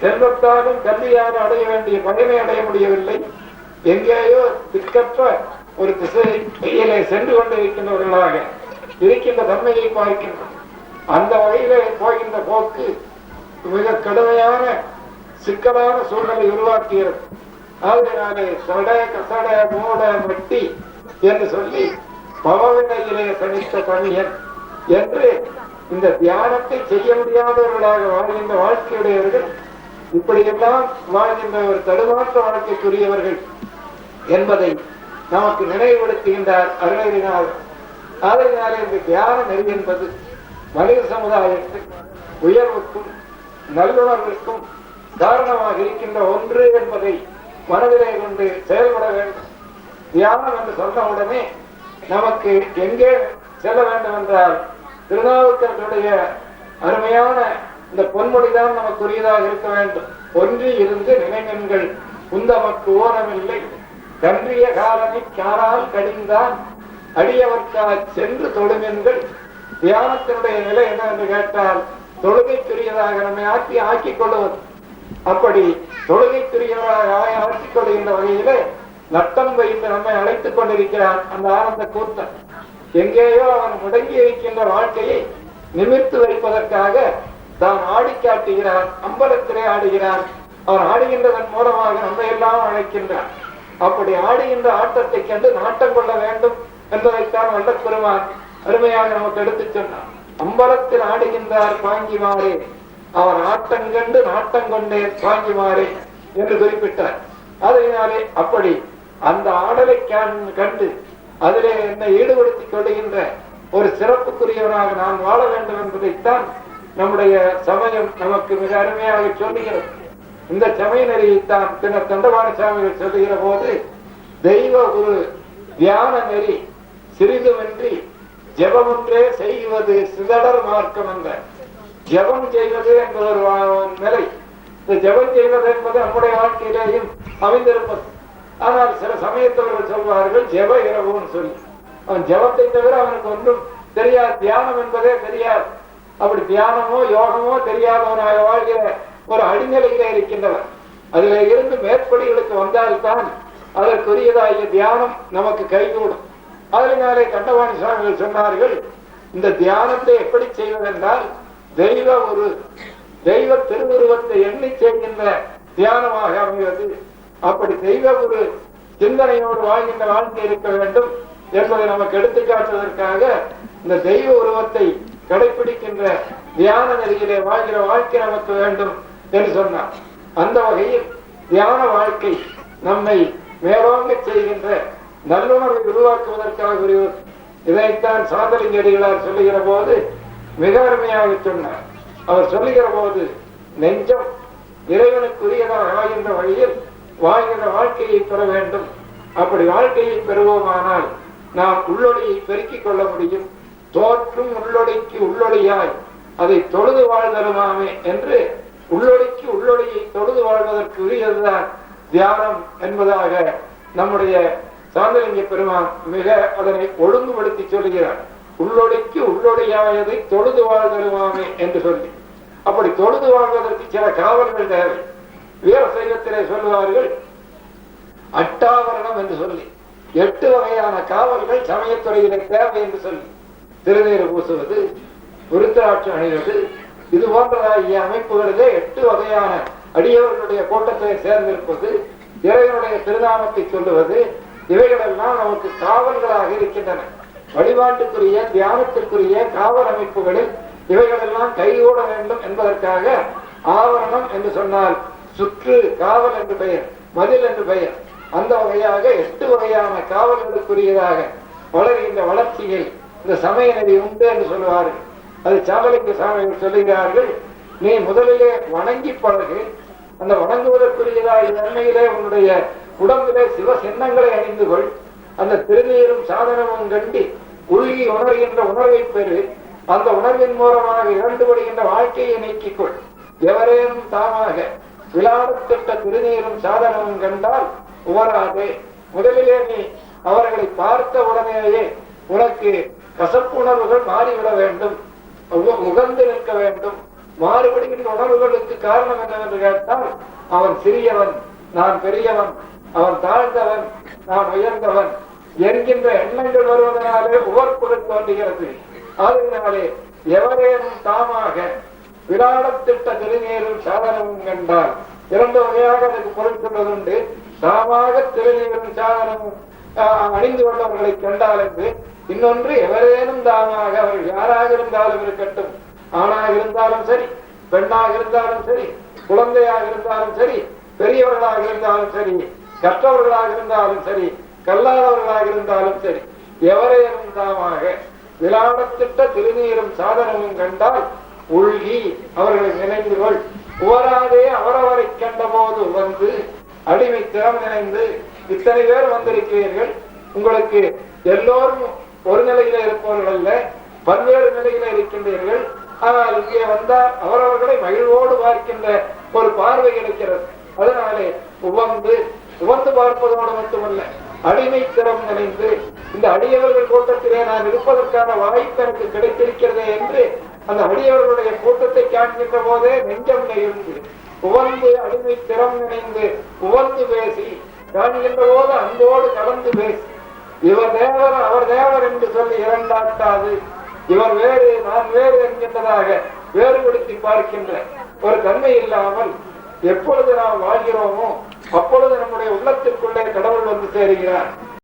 செல்வத்தாலும் கல்வியாலும் அடைய வேண்டிய பயனை அடைய முடியவில்லை. எங்கேயோ திக்கற்ற ஒரு திசையிலே சென்று கொண்டிருக்கின்றவர்களாக இருக்கின்ற தன்மையை பார்க்கின்றோம். அந்த வகையிலே போகின்ற போக்கு மிக கடுமையான சிக்கலான சூழ்நிலை உருவாக்கியது ஆகையினாலே சட கசட மூட மட்டி என்று சொல்லி பவவினையிலே கணித்த கணியன் என்று இந்த தியானத்தை செய்ய முடியாதவர்களாக வாழ்கின்ற வாழ்க்கையுடையவர்கள் இப்படியெல்லாம் வாழ்கின்ற ஒரு தடுமாற்ற வாழ்க்கைக்குரியவர்கள் என்பதை நமக்கு நினைவுபடுத்துகின்றார் அருணகிரிநாதர். ஆகையினாலே இந்த தியான நெறி என்பது மனித சமுதாயத்தின் உயர்வுக்கும் நல்லுணர்வுக்கும் காரணமாக இருக்கின்ற ஒன்று என்பதை மனதிலே கொண்டு செயல்பட வேண்டும். தியானம் என்று சொன்ன உடனே நமக்கு எங்கே செல்ல வேண்டும் என்றால் திருநாவுக்கருடைய அருமையான இந்த பொன்மொழிதான் நமக்குரியதாக இருக்க வேண்டும். ஒன்றி இருந்து நினைவெண்கள் குந்தமக்கு ஓரமில்லை. கன்றிய காலனை காரால் கடிந்தான். அடியவர்க்காக சென்று தொழுமென்கள். தியானத்தினுடைய நிலை என்ன என்று கேட்டால் தொழுகைக்குரியதாக நம்மை ஆக்கி ஆக்கிக் கொள்வது அப்படி தொழுகைக்குரியவராக ஆக்கிக் கொள்கின்ற வகையிலே நட்டம் வைத்து நம்மை அழைத்துக் கொண்டிருக்கிறான் அந்த ஆனந்த கூத்தன். எங்கேயோ அவன் முடங்கி இருக்கின்ற வாழ்க்கையை நிமிர்த்து வைப்பதற்காக தான் ஆடி காட்டுகிறான் அம்பலத்திலே ஆடுகிறான். அவர் ஆடுகின்றதன் மூலமாக நம்மை எல்லாம் அழைக்கின்றான். அப்படி ஆடுகின்ற ஆட்டத்தை கண்டு நாட்டம் கொள்ள வேண்டும் என்பதைத்தான் வல்ல பெருமான் அருமையாக நமக்கு எடுத்துச் சொன்னான். அம்பலத்தில் ஆடுகின்றார் பாங்கிமாரே. அவர் ஆட்டம் கண்டு நாட்டம் கொண்டே பாங்கிமாரே என்று குறிப்பிட்டார். அதனாலே அப்படி அந்த ஆடலை கண்டு அதிலே என்னை ஈடுபடுத்திக் கொள்கின்ற ஒரு சிறப்புக்குரியவராக நான் வாழ வேண்டும் என்பதைத்தான் நம்முடைய சமயம் நமக்கு மிக அருமையாக சொல்லுகிறது. இந்த சமய நெறியைத்தான் பின்னர் தண்டவாண சாமிகள் சொல்லுகிற போது தெய்வ குரு தியான நெறி சிறிதுமின்றி ஜபமொன்றே செய்வது சிதடர் மார்க்கம் என்ற ஜெபம் செய்வது என்பது ஒரு நிலை. இந்த ஜெபம் செய்வது என்பது நம்முடைய வாழ்க்கையிலேயும் அமைந்திருப்பது. ஆனால் சில சமயத்தவர்கள் சொல்வார்கள் ஜெப இரவுன்னு சொல்லி. அவன் ஜெபத்தை தவிர அவனுக்கு ஒன்றும் தெரியாது. தியானம் என்பதே தெரியாது. அப்படி தியானமோ யோகமோ தெரியாதவனாக வாழ்கிற ஒரு அடிநிலையில இருக்கின்றவர் அதுல இருந்து மேற்படிகளுக்கு வந்தால்தான் அதற்குரியதாகிய தியானம் நமக்கு கைகூடும். அதனாலே கண்டவாணி சுவாமிகள் சொன்னார்கள் இந்த தியானத்தை எப்படி செய்வதென்றால் தெய்வ ஒரு தெய்வ திருவுருவத்தை எண்ணி செய்கின்ற தியானமாக அமைவது. அப்படி தெய்வ ஒரு சிந்தனையோடு வாழ்கின்ற வாழ்க்கை இருக்க வேண்டும் என்பதை நமக்கு எடுத்துக்காட்டுவதற்காக இந்த தெய்வ உருவத்தை கடைபிடிக்கின்ற தியான நெறியிலே வாழ்கிற வாழ்க்கை நமக்கு வேண்டும் என்று சொன்னார். அந்த வகையில் தியான வாழ்க்கை நம்மை மேலோங்க செய்கின்ற நல்லுணர்வை உருவாக்குவதற்காக ஒரு இதைத்தான் சாதலிங்கடிகளார் சொல்லுகிற போது மிக அருமையாக சொன்னார். அவர் சொல்லுகிற போது நெஞ்சம் இறைவனுக்குரியதாக ஆகின்ற வழியில் வாழ்கிற வாழ்க்கையை பெற வேண்டும். அப்படி வாழ்க்கையை பெறுவோமானால் நாம் உள்ளொளியை பெருக்கிக் கொள்ள முடியும். தோற்றும் உள்ளொடைக்கு உள்ளொடையாய் அதை தொழுது வாழ்தலுமாமே என்று உள்ளொடைக்கு உள்ளொடையை தொழுது வாழ்வதற்கு உரியதுதான் தியானம் என்பதாக நம்முடைய சாந்தலிங்க பெருமான் மிக அதனை ஒழுங்குபடுத்தி சொல்கிறார். உள்ளொடைக்கு உள்ளொடையாயதை தொழுது வாழ்தலுமாமே என்று சொல்லி. அப்படி தொழுது வாழ்வதற்கு சில காவல்கள் தேவை. வீர சைவத்திலே சொல்லுவார்கள் அட்டாவரணம் என்று சொல்லி. எட்டு வகையான காவல்கள் சமயத்துறையிலே தேவை என்று சொல்லி. திருநீறு பூசுவது விருத்தாட்சி அணிவது இது போன்றதாகிய அமைப்புகளிலே எட்டு வகையான அடியவர்களுடைய கூட்டத்தை சேர்ந்திருப்பது இறைவனுடைய திருநாமத்தை சொல்லுவது இவைகளெல்லாம் நமக்கு காவல்களாக இருக்கின்றன. வழிபாட்டுக்குரிய தியானத்திற்குரிய காவல் அமைப்புகளில் இவைகளெல்லாம் கைகூட வேண்டும் என்பதற்காக ஆவரணம் என்று சொன்னால் சுற்று காவல் என்று பெயர் மதில் என்று பெயர். அந்த வகையாக எட்டு வகையான காவல்களுக்குரியதாக வளர்கின்ற வளர்ச்சியில் இந்த சமய நெறி உண்டு என்று சொல்லுவார்கள் அது சாமலிங்க சாமிகள் சொல்லுகிறார்கள் நீ முதலிலே வணங்கி பழகு. அந்த வணங்குவதற்குரியதாய் நன்மையிலே உன்னுடைய உடம்பிலே சிவ சின்னங்களை அணிந்து கொள். அந்த திருநீரும் சாதனமும் கண்டி உருகி உணர்கின்ற உணர்வை பெறு. அந்த உணர்வின் மூலமாக இரண்டுபடுகின்ற வாழ்க்கையை நீக்கிக் கொள். எவரேனும் தாமாக விழாடத்திட்ட திருநீரும் சாதனமும் கண்டால் உவராது. முதலிலே நீ அவர்களை பார்த்த உடனேயே உனக்கு கசப்புணர்வுகள் மாறிவிட வேண்டும். உக- உகந்து நிற்க வேண்டும். மாறுபடுகின்ற உணர்வுகளுக்கு காரணம் என்னவென்று கேட்டால் அவன் சிறியவன் நான் பெரியவன் அவன் தாழ்ந்தவன் நான் உயர்ந்தவன் என்கின்ற எண்ணங்கள் வருவதனாலே உவர்ப்புகள் தோன்றுகிறது. அதனாலே எவரேனும் தாமாக விராடத்திட்ட திருநீரில் சாதனமும் கண்டால் இரண்டு வகையாக அதுக்கு பொருள் சொல்வதுண்டு. தாமாக திருநீரும் சாதனமும் அணிந்து கொண்டவர்களை கண்டால் என்று இன்னொன்று எவரேனும் தாமாக அவர்கள் யாராக இருந்தாலும் இருக்கட்டும். ஆணாக இருந்தாலும் சரி பெண்ணாக இருந்தாலும் சரி குழந்தையாக இருந்தாலும் சரி பெரியவர்களாக இருந்தாலும் சரி கற்றவர்களாக இருந்தாலும் சரி கல்லாதவர்களாக இருந்தாலும் சரி எவரேனும் தாமாக விளாடத்திட்ட திருநீரும் சாதனமும் கண்டால் உள்கி அவர்களை நினைந்து கொள். உவராதே அவரவரை கண்டபோது வந்து அடிமை திறம் நினைந்து இத்தனை பேர் வந்திருக்கிறீர்கள். உங்களுக்கு எல்லோரும் ஒரு நிலையில இருப்பவர்கள் அல்ல பல்வேறு நிலையில இருக்கின்றீர்கள். ஆனால் இங்கே வந்தால் அவரவர்களை மகிழ்வோடு பார்க்கின்ற ஒரு பார்வை கிடைக்கிறது. அதனாலே உவந்து உவந்து பார்ப்பதோடு மட்டுமல்ல அடிமை திறம் நினைந்து இந்த அடியவர்கள் கூட்டத்திலே நான் இருப்பதற்கான வாய்ப்பு எனக்கு கிடைத்திருக்கிறதே என்று அந்த அடியவர்களுடைய கூட்டத்தை காண்கின்ற போதே நெஞ்சம் நெகிழ்ந்து உவந்து அடிமை திறம் நினைந்து உவந்து பேசி காண்கின்ற போது அன்போடு கலந்து பேசி இவர் தேவர் அவர் தேவர் என்று சொல்லி இரண்டாட்டாது. இவர் வேறு நான் வேறு என்கின்றதாக வேறுபடுத்தி பார்க்கின்ற ஒரு தன்மை இல்லாமல் எப்பொழுது நாம் வாழ்கிறோமோ அப்பொழுது நம்முடைய உள்ளத்திற்குள்ளே கடவுள் வந்து சேருகிறார்.